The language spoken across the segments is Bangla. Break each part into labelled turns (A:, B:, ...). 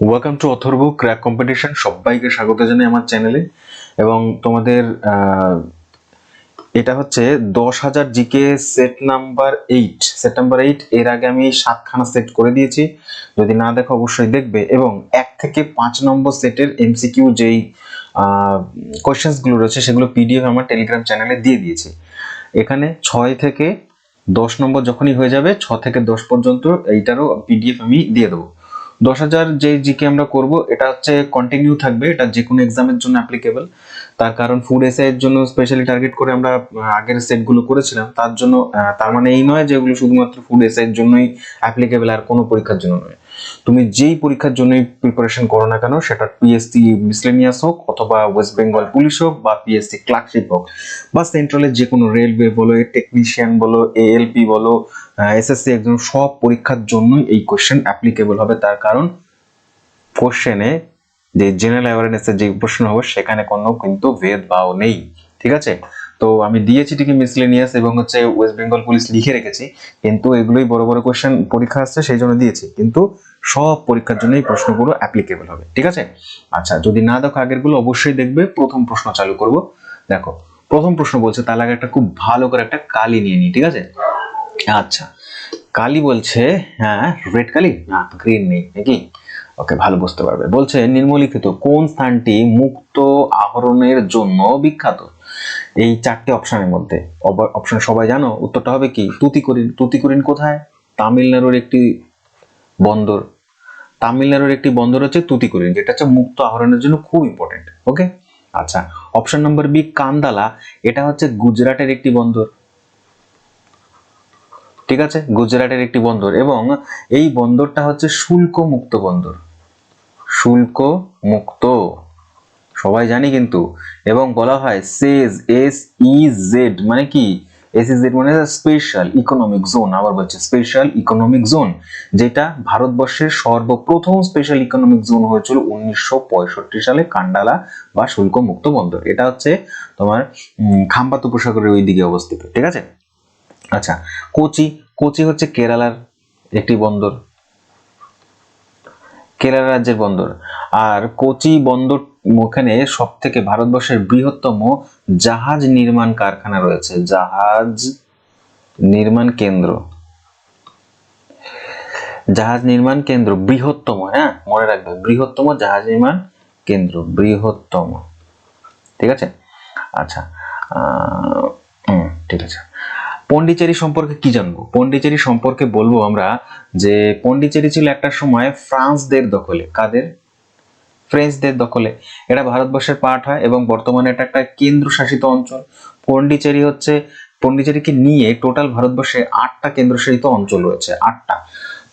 A: Welcome to Atharva crack competition সবাইকে স্বাগত জানাই আমার চ্যানেলে। এবং তোমাদের এটা হচ্ছে দশ হাজার GK set number eight. Set number eight, এর আগে আমি সাতখানা সেট করে দিয়েছি। যদি না দেখো, অবশ্যই দেখবে। এবং এক থেকে পাঁচ নম্বর সেটের এমসিকিউ যেই কোয়েশ্চেন্সগুলো রয়েছে, সেগুলো পিডিএফ আমার টেলিগ্রাম চ্যানেলে দিয়ে দিয়েছি। এখানে ছয় থেকে দশ নম্বর যখনই হয়ে যাবে, ছ থেকে দশ পর্যন্ত এইটারও পিডিএফ আমি দিয়ে দেবো। দশ হাজার যে জিকে আমরা করব, এটা হচ্ছে কন্টিনিউ থাকবে, এটা যে কোনো এক্সামের জন্য অ্যাপ্লিকেবল তার কারণ ফুড এসআই এর জন্য স্পেশালি টার্গেট করে আমরা আগের সেটগুলো করেছিলাম, তার জন্য তার মানে এই নয় যে এগুলো শুধুমাত্র ফুড এসআই এর জন্যই অ্যাপ্লিকেবল আর কোনো পরীক্ষার জন্য নয়। তুমি যেই পরীক্ষার জন্যই প্রিপারেশন করো না কেন, সেটা পিএসসি মিসলেনিয়াস হোক অথবা ওয়েস্ট বেঙ্গল পুলিশ হোক বা পিএসসি ক্লার্কশিপ হোক, বা সেন্ট্রালের যে কোনো রেলওয়ে বলো টেকনিশিয়ান বলো এএলপি বলো এসএসসি একজন সব পরীক্ষার জন্যই এই কোশ্চেন অ্যাপ্লিকেবল হবে। তার কারণ কোশ্চেনে যে জেনারেল অ্যাওয়ারনেসের যে প্রশ্ন হবে, সেখানে কোনো কিন্তু ভেদ ভেদভাব নেই। ঠিক আছে? তো আমি দিয়েছি ঠিকই মিসলেনিয়াস এবং হচ্ছে ওয়েস্ট বেঙ্গল পুলিশ লিখে রেখেছি, কিন্তু এগুলোই বড় বড় কোশ্চেন পরীক্ষা আসছে, সেই জন্য দিয়েছি। কিন্তু সব পরীক্ষার জন্য এই প্রশ্নগুলো অ্যাপ্লিকেবল হবে। ঠিক আছে? আচ্ছা যদি না দেখো আগেরগুলো, অবশ্যই দেখবে। প্রথম প্রশ্ন চালু করব। দেখো, প্রথম প্রশ্ন বলছে, তার আগে একটা খুব ভালো করে একটা কালি নিয়ে নিই, ঠিক আছে? আচ্ছা। কালি বলছে হ্যাঁ রেড কালি? না গ্রিন নেই, নাকি? ওকে ভালো বুঝতে পারবে। বলছে, নিম্নলিখিত কোন স্থানটি মুক্ত আহরণের জন্য বিখ্যাত? এই চারটে অপশনের মধ্যে। অপশন সবাই জানো? উত্তরটা হবে কি? তুতিকরিন। তুতিকরিন কোথায়? তামিলনাড়ুর একটি বন্দর। তামিলনাড়ুর একটি বন্দর হচ্ছে তুতিকরিন, যেটা হচ্ছে মুক্ত আহরণের জন্য খুব ইম্পর্টেন্ট ওকে আচ্ছা অপশন নম্বর বি কান্দালা। এটা হচ্ছে গুজরাটের একটি বন্দর। ঠিক আছে? গুজরাটের একটি বন্দর এবং এই বন্দরটা হচ্ছে শুল্ক মুক্ত বন্দর। শুল্ক মুক্ত সবাই জানি কিন্তু। এবং বলা হয় সেজ এস ই জেড মানে কি? এস ই জেড মানে স্পেশাল ইকোনমিক জোন আবার বলছে স্পেশাল ইকোনমিক জোন যেটা ভারতবর্ষের সর্বপ্রথম স্পেশাল ইকোনমিক জোন হয়েছিল উনিশশো পঁয়ষট্টি সালে কান্ডালা বা শুল্ক মুক্ত বন্দর। এটা হচ্ছে তোমার খাম্বাত উপসাগরের ওই দিকে অবস্থিত, ঠিক আছে? আচ্ছা কোচি কোচি হচ্ছে কেরালার একটি বন্দর। কেরালা রাজ্যের বন্দর। আর কোচি বন্দর ওখানে সব থেকে ভারতবর্ষের বৃহত্তম জাহাজ নির্মাণ কারখানা রয়েছে। জাহাজ নির্মাণ কেন্দ্র। জাহাজ নির্মাণ কেন্দ্র বৃহত্তম হ্যাঁ? মনে রাখবে, বৃহত্তম জাহাজ নির্মাণ কেন্দ্র, বৃহত্তম। ঠিক আছে? আচ্ছা ঠিক আছে। পন্ডিচেরি সম্পর্কে কি জানব? পন্ডিচেরি সম্পর্কে বলব আমরা যে পন্ডিচেরি ছিল একটা সময় ফ্রান্সদের দখলে। কাদের? ফ্রেঞ্চদের দখলে। এটা ভারতবর্ষের পার্ট হয় এবং বর্তমানে এটা একটা কেন্দ্রশাসিত অঞ্চল। পন্ডিচেরি হচ্ছে, পন্ডিচেরিকে নিয়ে টোটাল ভারতবর্ষে আটটা কেন্দ্রশাসিত অঞ্চল রয়েছে, আটটা।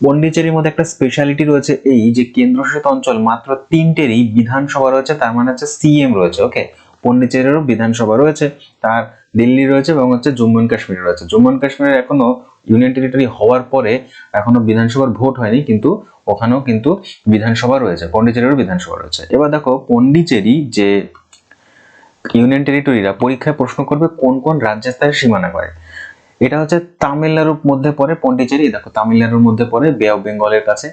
A: পন্ডিচেরির মধ্যে একটা স্পেশালিটি রয়েছে এই যে কেন্দ্রশাসিত অঞ্চল, মাত্র তিনটেরই বিধানসভা রয়েছে, তার মানে হচ্ছে সিএম রয়েছে ওকে পন্ডিচেরিরও বিধানসভা রয়েছে, তার দিল্লি রয়েছে এবং হচ্ছে জম্মু অ্যান্ড কাশ্মীর রয়েছে। জম্মু অ্যান্ড কাশ্মীরের এখনও ইউনিয়ন টেরিটরি হওয়ার পরে এখনও বিধানসভার ভোট হয়নি, কিন্তু ওখানেও কিন্তু বিধানসভা রয়েছে, পন্ডিচেরিরও বিধানসভা রয়েছে। এবার দেখো, পন্ডিচেরি যে ইউনিয়ন টেরিটরিরা পরীক্ষায় প্রশ্ন করবে কোন কোন রাজ্যের সাথে সীমানা করে। এটা হচ্ছে তামিলনাড়ুর মধ্যে পড়ে পন্ডিচেরি, দেখো তামিলনাড়ুর মধ্যে পড়ে বে অফ বেঙ্গলের কাছে।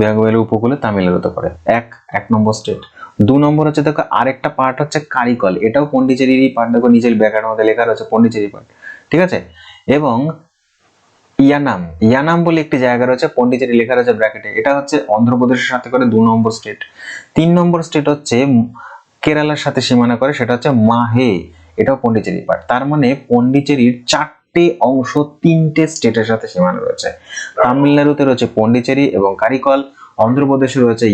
A: বেঙ্গলের উপকূলে তামিলনাড়ুতে পড়ে। এক এক নম্বর স্টেট দু নম্বর হচ্ছে দেখো, আরেকটা পার্ট হচ্ছে কারিকল এটাও পন্ডিচেরিরই পার্ট দেখো, নিজের ব্যাকগ্রাউন্ড মধ্যে লেখা রয়েছে পন্ডিচেরি পার্ট ঠিক আছে? এবং ইয়ানাম ইয়ানাম বলে একটি জায়গা রয়েছে পন্ডিচেরি লেখা রয়েছে ব্র্যাকেটে এটা হচ্ছে অন্ধ্রপ্রদেশের সাথে করে দু নম্বর স্টেট তিন নম্বর স্টেট হচ্ছে কেরালার সাথে সীমানা করে, সেটা হচ্ছে মাহে। এটাও পন্ডিচেরি পার্ট তার মানে পন্ডিচেরির চারটে অংশ তিনটে স্টেটের সাথে সীমানা রয়েছে। তামিলনাড়ুতে রয়েছে পন্ডিচেরি এবং কারিকল অন্ধ্রপ্রদেশে রয়েছে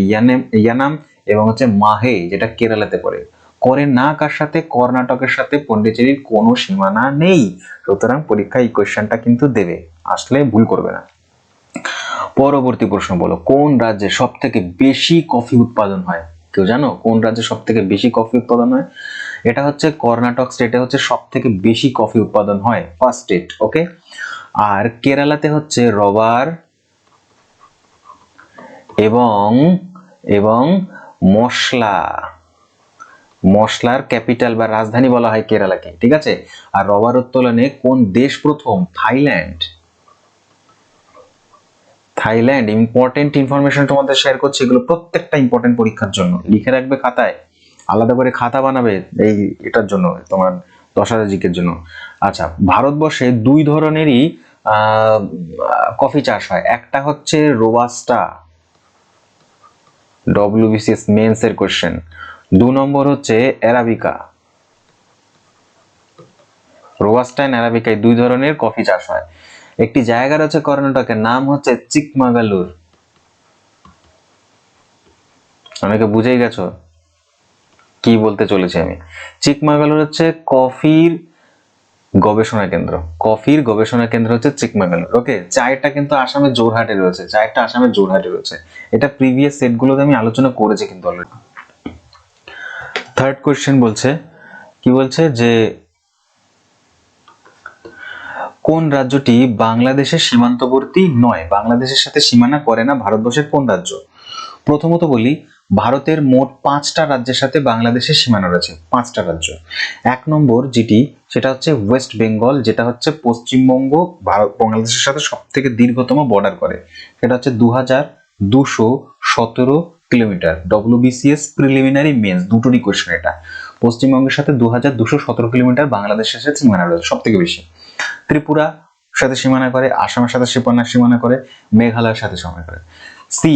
A: ইয়ানাম। এবং হচ্ছে মাহে, যেটা কেরালাতে পড়ে। করে না কার সাথে, কর্ণাটকের সাথে, পন্ডিচেরির কোনো সীমানা নেই। সুতরাং পরীক্ষা এই কোয়েশ্চেনটা কিন্তু দেবে। আসলে ভুল করবে না। পরবর্তী প্রশ্ন বলো, কোন রাজ্যে সব থেকে বেশি কফি উৎপাদন হয়? কেউ জানো? কোন রাজ্যে সব থেকে বেশি কফি উৎপাদন হয়? এটা হচ্ছে কর্ণাটক স্টেটে হচ্ছে সব থেকে বেশি কফি উৎপাদন হয় ফার্স্ট স্টেট ওকে আর কেরালাতে হচ্ছে রবার এবং এবং মশলা। মশলার ক্যাপিটাল বা রাজধানী বলা হয় কেরালাকে, ঠিক আছে? আর রবার উত্তোলনে কোন দেশ প্রথম? থাইল্যান্ড। থাইল্যান্ড ইম্পর্টেন্ট ইনফরমেশন তোমাদের শেয়ার করছি, এগুলো প্রত্যেকটা ইম্পর্টেন্ট পরীক্ষার জন্য। লিখে রাখবে খাতায়। আলাদা করে খাতা বানাবে, এই এটার জন্য, তোমার দশ হাজার জিকের জন্য। আচ্ছা ভারতবর্ষে দুই ধরনেরই কফি চাষ হয়। একটা হচ্ছে রোবাস্টা ডব্লিউবিসিএস মেন্স এর কোশ্চেন দু নম্বর হচ্ছে অ্যারাবিকা। রোবাস্টা এন্ড অ্যারাবিকা এই দুই ধরনের কফি চাষ হয়। একটি জায়গা রয়েছে কর্ণাটকের, নাম হচ্ছে চিকমাগালুর অনেকে বুঝেই গেছো? কি বলতে চলেছি আমি? চিকমাগালুর হচ্ছে কফির গবেষণা কেন্দ্র। কফির গবেষণা কেন্দ্র হচ্ছে চিকমাগালুর ওকে চায়টা কিন্তু আসামের জোরহাটে রয়েছে। চায়টা আসামের জোরহাটে রয়েছে। এটা প্রিভিয়াস সেটগুলোতে আমি আলোচনা করেছি কিন্তু অলরেডি থার্ড কোয়েশ্চেন বলছে, কি বলছে যে, কোন রাজ্যটি বাংলাদেশের সীমান্তবর্তী নয়? বাংলাদেশের সাথে সীমানা করে না ভারতবর্ষের কোন রাজ্য? প্রথমত বলি, ভারতের মোট পাঁচটা রাজ্যের সাথে বাংলাদেশের সীমানা রয়েছে, পাঁচটা রাজ্য। এক নম্বর যেটি, সেটা হচ্ছে ওয়েস্ট বেঙ্গল যেটা হচ্ছে পশ্চিমবঙ্গ ভারত, বাংলাদেশের সাথে সব থেকে দীর্ঘতম বর্ডার করে। সেটা হচ্ছে দু হাজার দুশো সতেরো কিলোমিটার ডব্লিউবিসিএস প্রিলিমিনারি মেন্স দুটোরই কোয়েশ্চেন এটা। পশ্চিমবঙ্গের সাথে দু হাজার দুশো সতেরো কিলোমিটার বাংলাদেশের সাথে সীমানা রয়েছে সব থেকে বেশি। ত্রিপুরা সাথে সীমানা করে, আসামের সাথে সীমানা সীমানা করে, মেঘালয়ের সাথে সীমানা করে। সি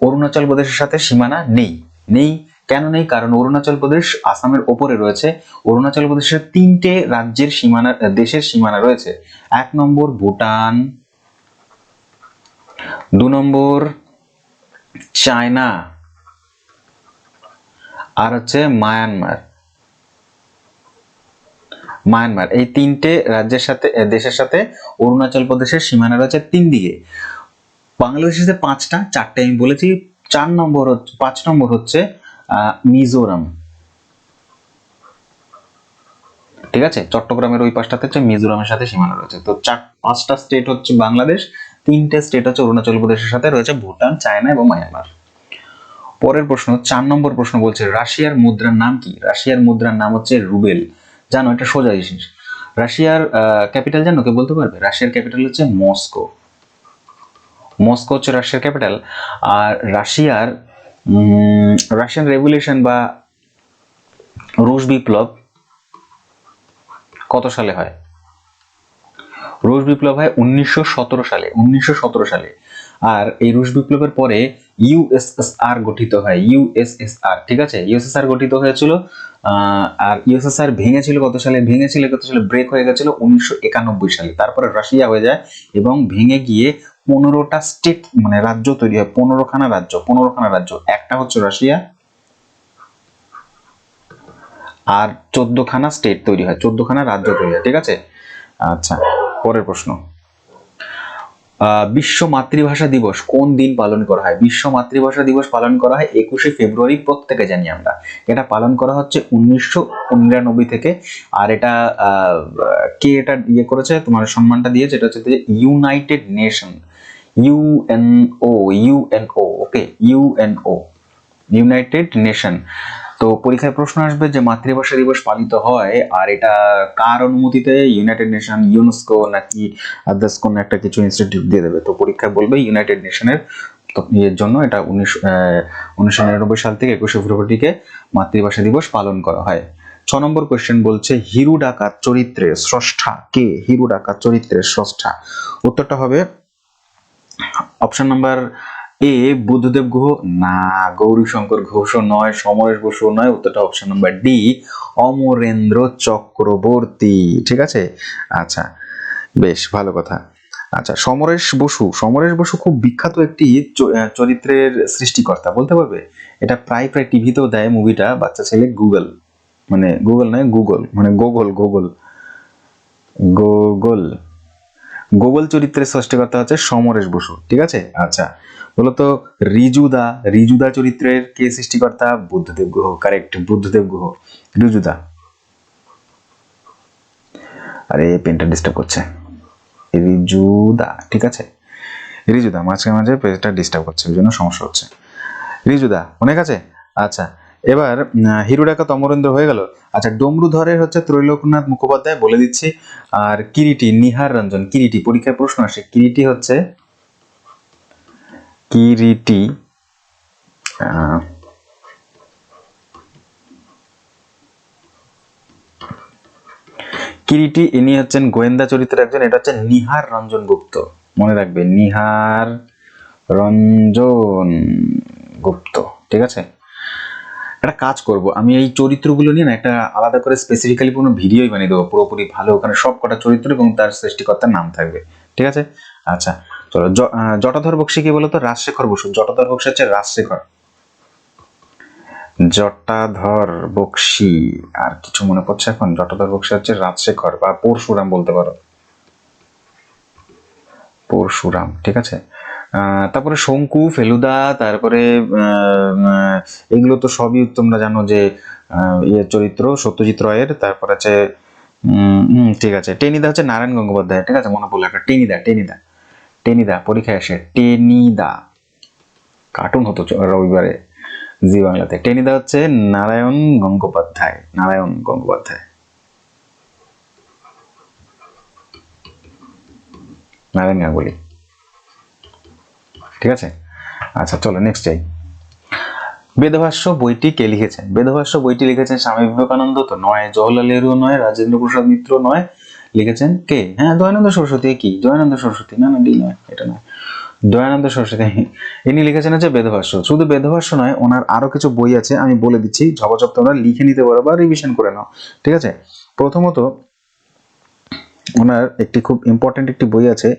A: অরুণাচল প্রদেশের সাথে সীমানা নেই। নেই কেন নেই? কারণ অরুণাচল প্রদেশ আসামের ওপরে রয়েছে। অরুণাচল প্রদেশের তিনটে রাজ্যের সীমানা, দেশের সীমানা রয়েছে। এক নম্বর ভুটান, দু নম্বর চায়না, আর হচ্ছে মায়ানমার। মায়ানমার, এই তিনটে রাজ্যের সাথে, দেশের সাথে অরুণাচল প্রদেশের সীমানা রয়েছে তিন দিকে বাংলাদেশের সাথে পাঁচটা, চারটে, আমি বলেছি চার নম্বর হচ্ছে- পাঁচ নম্বর হচ্ছে মিজোরাম। ঠিক আছে? চট্টগ্রামের ওই পাশটাতে হচ্ছে, মিজোরামের সাথে সীমানা রয়েছে। তো চার, পাঁচটা স্টেট হচ্ছে বাংলাদেশ, তিনটে স্টেট হচ্ছে অরুণাচল প্রদেশের সাথে রয়েছে ভুটান, চায়না এবং মায়ানমার। পরের প্রশ্ন, চার নম্বর প্রশ্ন বলছে, রাশিয়ার মুদ্রার নাম কি? রাশিয়ার মুদ্রার নাম হচ্ছে রুবেল। জানো, এটা সোজা জিনিস। রাশিয়ার ক্যাপিটাল জানো? কে বলতে পারবে? রাশিয়ার ক্যাপিটাল হচ্ছে মস্কো। মস্কো হচ্ছে রাশিয়ার ক্যাপিটাল আর রাশিয়ার রাশিয়ান রেভলিউশন বা রুশ বিপ্লব কত সালে হয়? রুশ বিপ্লব হয় উনিশশো সতেরো সালে, উনিশশো সতেরো সালে। আর এই রুশ বিপ্লবের পরে ইউএসএসআর গঠিত হয় ইউএসএসআর ঠিক আছে? ইউএসএসআর গঠিত হয়েছিল আর ইউএসএসআর ভেঙেছিল কত সালে? ভেঙেছিল কত সালে? ব্রেক হয়ে গেছিল উনিশশো একানব্বই সালে। তারপরে রাশিয়া হয়ে যায় এবং ভেঙে গিয়ে পনেরোটা স্টেট মানে রাজ্য তৈরি হয়, পনেরোখানা রাজ্য পনেরোখানা রাজ্য। একটা হচ্ছে রাশিয়া আর চোদ্দখানা স্টেট তৈরি হয়, চোদ্দখানা রাজ্য তৈরি হয়, ঠিক আছে? আচ্ছা পরের প্রশ্ন। বিশ্ব মাতৃভাষা দিবস কোন দিন পালন করা হয়? বিশ্ব মাতৃভাষা দিবস পালন করা হয় একুশে ফেব্রুয়ারি প্রত্যেকে জানি আমরা। এটা পালন করা হচ্ছে উনিশশো নিরানব্বই থেকে। আর এটা কে এটা ইয়ে করেছে? তোমার সম্মানটা দিয়েছে, এটা হচ্ছে United Nation UNO UNO okay UNO United Nation তো পরীক্ষায় প্রশ্ন আসবে যে মাতৃভাষা দিবস পালিত হয়, আর এটা কার অনুমতিতে? ইউনাইটেড নেশন ইউনেস্কো নাকি আদার্স কোন একটা কিছু ইনস্টিটিউট দিয়ে দেবে? তো পরীক্ষায় বলবে ইউনাইটেড নেশনের এর জন্য এটা উনিশশো উনিশশো নিরানব্বই সাল থেকে একুশে ফেব্রুয়ারিকে মাতৃভাষা দিবস পালন করা হয়। ছ নম্বর কোয়েশ্চেন বলছে, হিরু ডাকাত চরিত্রের স্রষ্টা কে? হিরু ডাকাত চরিত্রের স্রষ্টা। উত্তরটা হবে option number A Buddhadeb Guha? না, গৌরীশঙ্কর ঘোষ নয়, সমরেশ বসু নয়, উত্তরটা option number D Amarendra Chakraborty. ঠিক আছে? আচ্ছা বেশ, ভালো কথা। আচ্ছা সমরেশ বসু সমরেশ বসু খুব বিখ্যাত একটি চরিত্রের সৃষ্টিকর্তা, বলতে পারবে? এটা প্রায় প্রায় টিভিতেও দেয় মুভিটা বাচ্চা ছেলে গুগল। মানে গুগল নয়, গুগল মানে গোগল গোগল। গোগল। গোগল চরিত্রের সৃষ্টিকর্তা হচ্ছে সমরেশ বসু, ঠিক আছে? আচ্ছা বলতো রিজুদা রিজুদা চরিত্রের কে সৃষ্টিকর্তা? বুদ্ধদেব গুহ কারেক্ট বুদ্ধদেব গুহ। রিজুদা। আরে পেনটা ডিস্টার্ব করছে। রিজুদা, ঠিক আছে? রিজুদা, মাঝে মাঝে পেজটা ডিস্টার্ব করছে, ওই জন্য সমস্যা হচ্ছে। রিজুদা, অনেক আছে? আচ্ছা এবার হিরো ডাকাত অমরেন্দ্র হয়ে গেল। আচ্ছা ডমরুধরের হচ্ছে ত্রৈলোকনাথ মুখোপাধ্যায় বলে দিচ্ছি। আর কিরিটি, নিহার রঞ্জন, কিরিটি, পরীক্ষায় প্রশ্ন আসে। কিরিটি হচ্ছে? কিরিটি কিরিটি, ইনি হচ্ছেন গোয়েন্দা চরিত্রের একজন। এটা হচ্ছে নিহার রঞ্জন গুপ্ত। মনে রাখবে, নিহার রঞ্জন গুপ্ত। ঠিক আছে? একটা কাজ করব। আমি এই চরিত্রগুলো নিয়ে না একটা আলাদা করে স্পেসিফিক্যালি কোনো ভিডিওই বানিয়ে দেবো। পুরোপুরি ভালো, ওখানে সব কটা চরিত্র এবং তার সৃষ্টিকর্তার নাম থাকবে। ঠিক আছে? আচ্ছা চলো জটাধর বক্সি কি বলতো? রাজশেখর বসু। জটাধর বক্সি হচ্ছে রাজশেখর। জটাধর বক্সি, আর কিছু মনে পড়ছে এখন? জটাধর বক্সি হচ্ছে রাজশেখর বা পরশুরাম বলতে পারো। পরশুরাম, ঠিক আছে? তারপরে শঙ্কু, ফেলুদা, তারপরে এগুলো তো সবই তোমরা জানো যে ইয়ে চরিত্র, সত্যজিৎ রায়ের, তারপর আছে ঠিক আছে, টেনিদা হচ্ছে নারায়ণ গঙ্গোপাধ্যায় ঠিক আছে? মনে পড়ল একটা, টেনিদা টেনিদা টেনিদা পরীক্ষায় আসে টেনিদা কার্টুন হতো রবিবারে, জি বাংলাতে, টেনিদা হচ্ছে নারায়ণ গঙ্গোপাধ্যায় নারায়ণ গঙ্গোপাধ্যায়। নারায়ণ গাঙ্গুলি ঠিক আছে? আচ্ছা চলো নেক্সট যাই। বেদভাষ্য বইটি কে লিখেছেন? বেদভাষ্য বইটি লিখেছেন স্বামী বিবেকানন্দ, তো নয়, জওহরলাল নেহরু নয় রাজেন্দ্র প্রসাদ মিত্র নয়, লিখেছেন কে? হ্যাঁ দয়ানন্দ সরস্বতী কি? দয়ানন্দ সরস্বতী। না না, ডি নয়, এটা নয়। দয়ানন্দ সরস্বতী ইনি লিখেছেন হচ্ছে বেদভাষ্য। শুধু বেদভাষ্য নয়, ওনার আরও কিছু বই আছে, আমি বলে দিচ্ছি, ঝপঝপ তোমরা লিখে নিতে পারো বা রিভিশন করে নাও। ঠিক আছে? প্রথমত ওনার একটি খুব ইম্পর্টেন্ট একটি বই আছে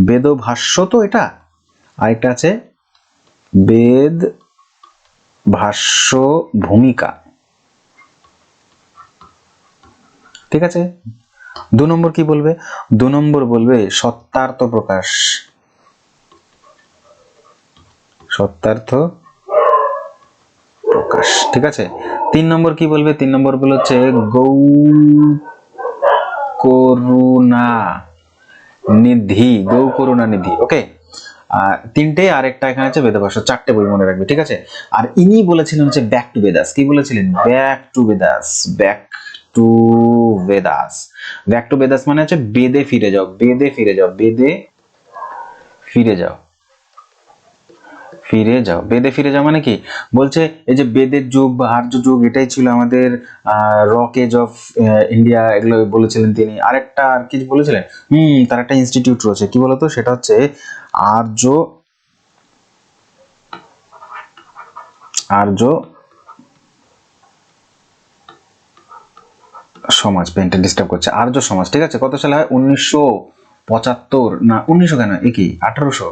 A: বেদ ভাষ্য তো এটা? আরেকটা আছে বেদ ভাষ্য ভূমিকা। ঠিক আছে? দু নম্বর কি বলবে? দু নম্বর বলবে সত্যার্থ প্রকাশ। সত্যার্থ প্রকাশ। ঠিক আছে? তিন নম্বর কি বলবে? তিন নম্বর বলে হচ্ছে গৌ করুণা নিধি গৌ করুণা নিধি ওকে তিনটে আর একটা এখানে আছে বেদভাষ্য, চারটে বই মনে রাখবে, ঠিক আছে? আর ইনি বলেছিলেন হচ্ছে ব্যাক টু বেদাস কি বলেছিলেন? Back to Vedas back to Vedas back to Vedas মানে হচ্ছে বেদে ফিরে যাও, বেদে ফিরে যাও, বেদে ফিরে যাও। ফিরে যাও। বেদে ফিরে যাও মানে কি? বলছে এই যে বেদের যুগ বা আর্য যুগ, এটাই ছিল আমাদের রক এজ অফ ইন্ডিয়া এগুলো বলেছিলেন তিনি। আরেকটা আর কি বলেছিলেন? হুম, তার একটা ইনস্টিটিউট রয়েছে। কি বলতো? সেটা হচ্ছে আর্য আর্য সমাজ। পেনটা ডিস্টার্ব করছে। আর্য সমাজ, ঠিক আছে? কত সালে হয়? উনিশশো পঁচাত্তর না, উনিশশো কেন? এ কি? আঠারোশো।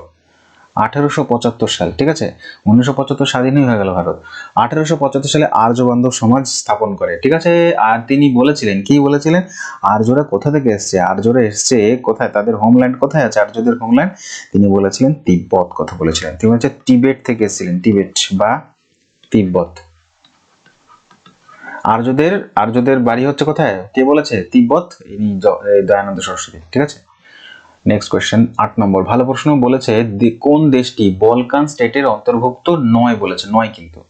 A: আঠারোশো পঁচাত্তর সাল, ঠিক আছে? উনিশশো পঁচাত্তর স্বাধীনই হয়ে গেল ভারত। আঠারোশো পঁচাত্তর সালে আর্য বান্ধব সমাজ স্থাপন করে, ঠিক আছে? আর তিনি বলেছিলেন, কি বলেছিলেন? আর্যরা কোথা থেকে এসছে? আর্যরা এসছে কোথায়? তাদের হোমল্যান্ড কোথায় আছে? আর্যদের হোমল্যান্ড তিনি বলেছিলেন, তিব্বত কথা বলেছিলেন। তিনি হচ্ছে টিবেট থেকে এসেছিলেন, টিবেট বা তিব্বত। আর্যদের আর্যদের বাড়ি হচ্ছে কোথায়? কে বলেছে? তিব্বত? ইনি দয়ানন্দ সরস্বতী, ঠিক আছে? নেক্সট কোয়েশ্চেন আট নম্বর। ভালো প্রশ্ন বলেছে কোন দেশটি বলকান স্টেটের অন্তর্ভুক্ত? নয় বলেছে, নয় কিন্তু।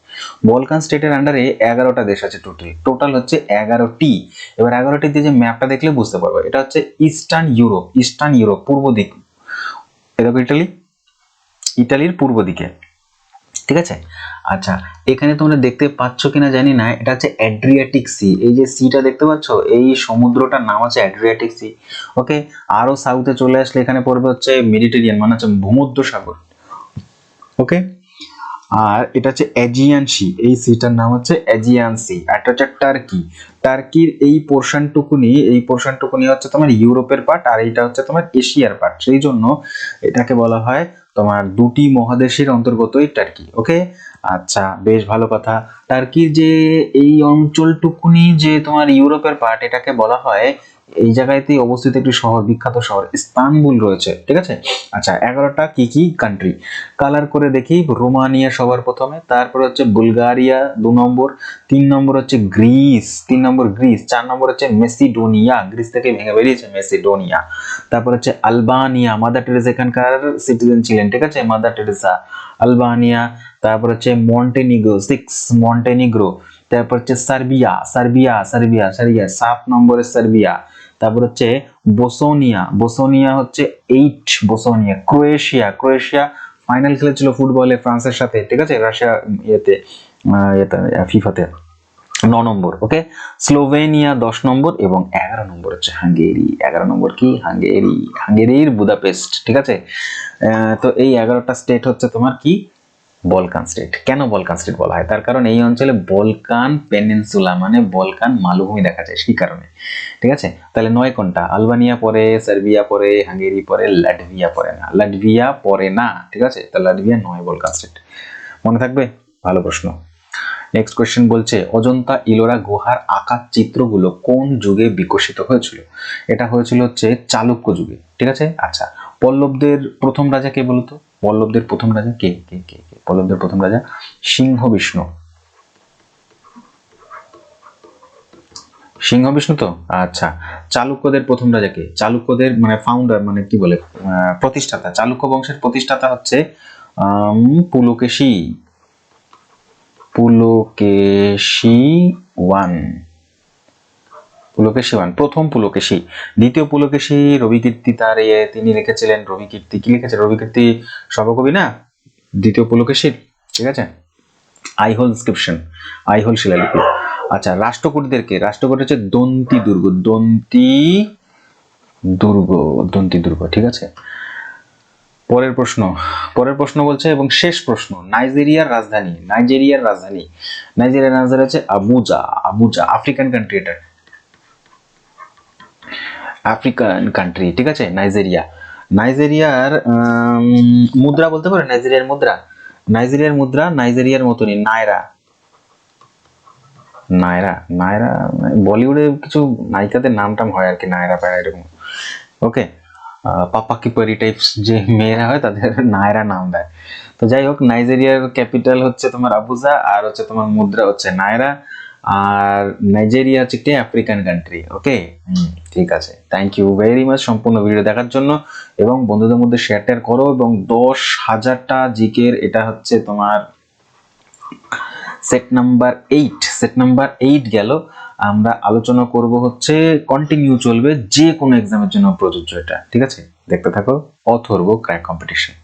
A: বলকান স্টেটের আন্ডারে এগারোটা দেশ আছে টোটাল টোটাল হচ্ছে এগারোটি। এবার এগারোটি দিয়ে যে ম্যাপটা দেখলে বুঝতে পারব। এটা হচ্ছে ইস্টার্ন ইউরোপ ইস্টার্ন ইউরোপ পূর্ব দিক। এটা ইটালি ইটালির পূর্ব দিকে। ঠিক আছে? আচ্ছা এখানে তোমরা দেখতে পাচ্ছ কিনা জানি না, এটা হচ্ছে অ্যাড্রিয়াটিক সি এই যে সিটা দেখতে পাচ্ছ, এই সমুদ্রটার নাম আছে অ্যাড্রিয়াটিক সি ওকে আরও সাউথে চলে আসলে এখানে পড়বে হচ্ছে মেডিটেরিয়ান মানে হচ্ছে ভূমধ্য সাগর ওকে আর এটা হচ্ছে অ্যাজিয়ান সি এই সিটার নাম হচ্ছে অ্যাজিয়ান সি আর এটা হচ্ছে টার্কি টার্কির এই পোর্শনটুকুনি এই পোর্শনটুকুনি হচ্ছে তোমার ইউরোপের পার্ট আর এইটা হচ্ছে তোমার এশিয়ার পার্ট সেই জন্য এটাকে বলা হয় তোমার দুটি মহাদেশের অন্তর্গতই টার্কি ওকে আচ্ছা বেশ ভালো কথা। টার্কির যে এই অঞ্চলটুকুনি যে তোমার ইউরোপের পার্ট এটাকে বলা হয় এই জায়গাতেই অবস্থিত একটি শহর, বিখ্যাত শহর, ইস্তানবুল রয়েছে, ঠিক আছে? আচ্ছা এগারোটা কি কি কান্ট্রি কালার করে দেখি, রোমানিয়া সবার প্রথমে, তারপর হচ্ছে বুলগারিয়া দু নম্বর, তিন নম্বর হচ্ছে গ্রিস, তিন নম্বর গ্রিস, চার নম্বর হচ্ছে মেসিডোনিয়া, গ্রিস থেকে ভেঙে বেরিয়েছে মেসিডোনিয়া। তারপর হচ্ছে আলবানিয়া মাদার টেরেসা এখানকার সিটিজেন ছিলেন, ঠিক আছে? মাদার টেরেসা আলবানিয়া, তারপর হচ্ছে মন্টেনিগ্রো সিক্স মন্টেনিগ্রো তারপর হচ্ছে সার্বিয়া সার্বিয়া সার্বিয়া সার্বিয়া, সাত নম্বরে সার্বিয়া। তারপর হচ্ছে বোসোনিয়া। বোসোনিয়া হচ্ছে eight Bosnia. Croatia. Croatia final খেলেছিল ফুটবলে ফ্রান্সের সাথে, ঠিক আছে? রাশিয়া ইয়েতে ফিফাতে। ন নম্বর, ওকে? স্লোভেনিয়া দশ নম্বর এবং এগারো নম্বর হচ্ছে হাঙ্গেরি। এগারো নম্বর কি? হাঙ্গেরি। হাঙ্গেরির বুদাপেস্ট, ঠিক আছে? তো এই এগারোটা স্টেট হচ্ছে তোমার কি? Balkan state. কেন বলকান স্টেট বলা হয়? তার কারণ এই অঞ্চলে বলকান পেনিনসুলা মানে বলকান মালভূমি দেখা যায় সেই কারণে। ঠিক আছে? তাহলে নয় কোনটা? আলবানিয়া পরে সার্বিয়া পরে হাঙ্গেরি পরে লাটভিয়া পরে না। লাটভিয়া পরে না, ঠিক আছে? তা লাটভিয়া নয় বলকান স্টেট। মনে থাকবে? ভালো প্রশ্ন। নেক্সট কোয়েশ্চেন বলছে, অজন্তা ইলোরা গুহার আকার চিত্রগুলো কোন যুগে বিকশিত হয়েছিল? এটা হয়েছিল হচ্ছে চালুক্য যুগে। ঠিক আছে? আচ্ছা পল্লবদের প্রথম রাজা কে বলতো? পল্লবদের প্রথম রাজা কে? কে? কে? পল্লবদের প্রথম রাজা, সিংহ বিষ্ণু। সিংহ বিষ্ণু তো? আচ্ছা চালুক্যদের প্রথম রাজা কে? চালুক্যদের মানে ফাউন্ডার মানে কি বলে? প্রতিষ্ঠাতা। চালুক্য বংশের প্রতিষ্ঠাতা হচ্ছে পুলকেশী। পুলকেশী ওয়ান। পুলকেশী ওয়ান, প্রথম পুলকেশী। দ্বিতীয় পুলকেশী, রবিকীর্তি তার ইয়ে তিনি লিখেছিলেন। রবিকীর্তি, কি লিখেছে? রবিকীর্তি সর্বকবি না? দ্বিতীয় পুলকেশীর ঠিক আছে? আইহোল ইনস্ক্রিপশন আইহোল শিলালিপি। আচ্ছা রাষ্ট্রকূটদেরকে, রাষ্ট্রকূট হচ্ছে দন্তি দুর্গ দন্তি দুর্গ দন্তি দুর্গ, ঠিক আছে? পরের প্রশ্ন পরের প্রশ্ন বলছে এবং শেষ প্রশ্ন, নাইজেরিয়ার রাজধানী নাইজেরিয়ার রাজধানী নাইজেরিয়ার রাজধানী হচ্ছে আবুজা আবুজা, আফ্রিকান কান্ট্রি এটা আফ্রিকান কান্ট্রি ঠিক আছে? নাইজেরিয়া। নাইজেরিয়ার মুদ্রা বলতে পারো নাইজেরিয়ার মুদ্রা? নাইজেরিয়ার মুদ্রা নাইজেরিয়ার মতনই, নায়রা। নায়রা নায়রা, বলিউডে কিছু নায়িকাদের নাম টাম হয় আর কি, নায়রা পায়রা এরকম। ওকে পাপা কিপারি টাইপস যে মেয়েরা হয় তাদের নায়রা নাম দেয়। তো যাই হোক, নাইজেরিয়ার ক্যাপিটাল হচ্ছে তোমার আবুজা আর হচ্ছে তোমার মুদ্রা হচ্ছে নায়রা। আর নাইজেরিয়া হচ্ছে একটি আফ্রিকান কান্ট্রি ওকে ঠিক আছে। থ্যাংক ইউ ভেরি মাচ সম্পূর্ণ ভিডিও দেখার জন্য এবং বন্ধুদের মধ্যে শেয়ার টেয়ার করো এবং দশ হাজারটা জিকের এটা হচ্ছে তোমার set number eight set number eight গেল। আমরা আলোচনা করব হচ্ছে কন্টিনিউ চলবে যে কোনো এক্সামের জন্য প্রযোজ্য এটা ঠিক আছে? দেখতে থাকো অথর্ব ক্র্যাক কম্পিটিশন